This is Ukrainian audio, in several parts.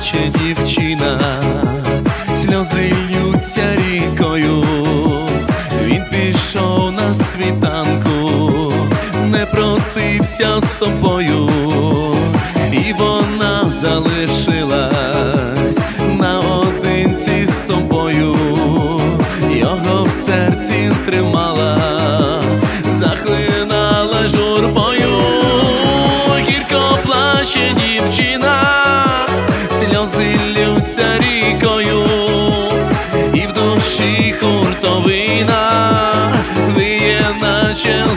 плаче дівчина, сльози ллються рікою, він пішов на світанку, не простився з тобою,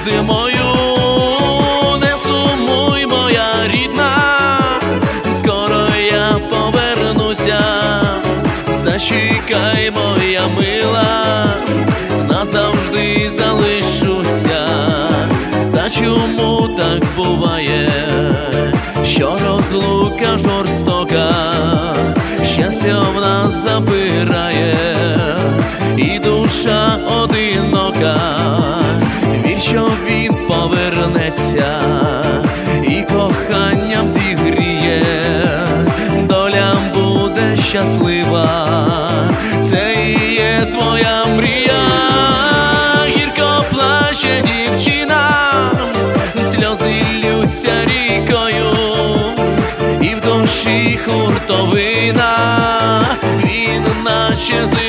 зимою. Не сумуй, моя рідна, скоро я повернуся, зачекай, моя мила, назавжди залишуся. Та чому так буває, що розлука жорстока, щастя в нас забирає, твоя мрія, гірко плаче дівчина, сльози лються рікою, і в душі хуртовина, він наче зима.